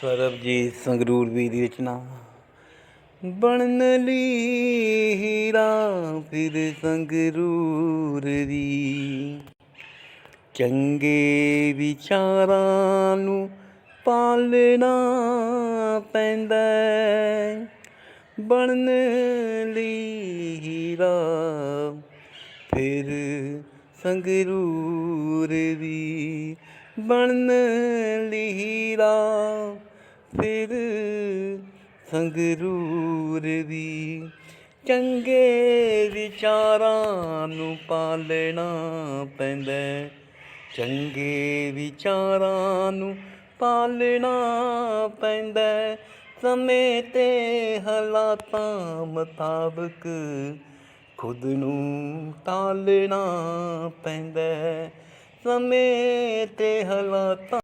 ਸਰਬਜੀਤ ਸੰਗਰੂਰ ਵੀ ਦੀ ਰਚਨਾ। ਬਣਨ ਲਈ ਹੀਰਾ ਫਿਰ ਸੰਗਰੂਰ ਦੀ। ਚੰਗੇ ਵਿਚਾਰਾਂ ਨੂੰ ਪਾਲਣਾ ਪੈਂਦਾ ਬਣਨ ਲਈ ਹੀਰਾ ਫਿਰ ਸੰਗਰੂਰ ਦੀ। ਬਣਨ ਲਈ ਹੀਰਾ ਫਿਰ ਸੰਗਰੂਰ ਵੀ ਚੰਗੇ ਵਿਚਾਰਾਂ ਨੂੰ ਪਾਲਣਾ ਪੈਂਦਾ ਚੰਗੇ ਵਿਚਾਰਾਂ ਨੂੰ ਪਾਲਣਾ ਪੈਂਦਾ ਸਮੇਂ ਤੇ ਹਾਲਾਤਾਂ ਮੁਤਾਬਕ ਖੁਦ ਨੂੰ ਟਾਲਣਾ ਪੈਂਦਾ ਸਮੇਂ ਤੇ ਹਾਲਾਤਾਂ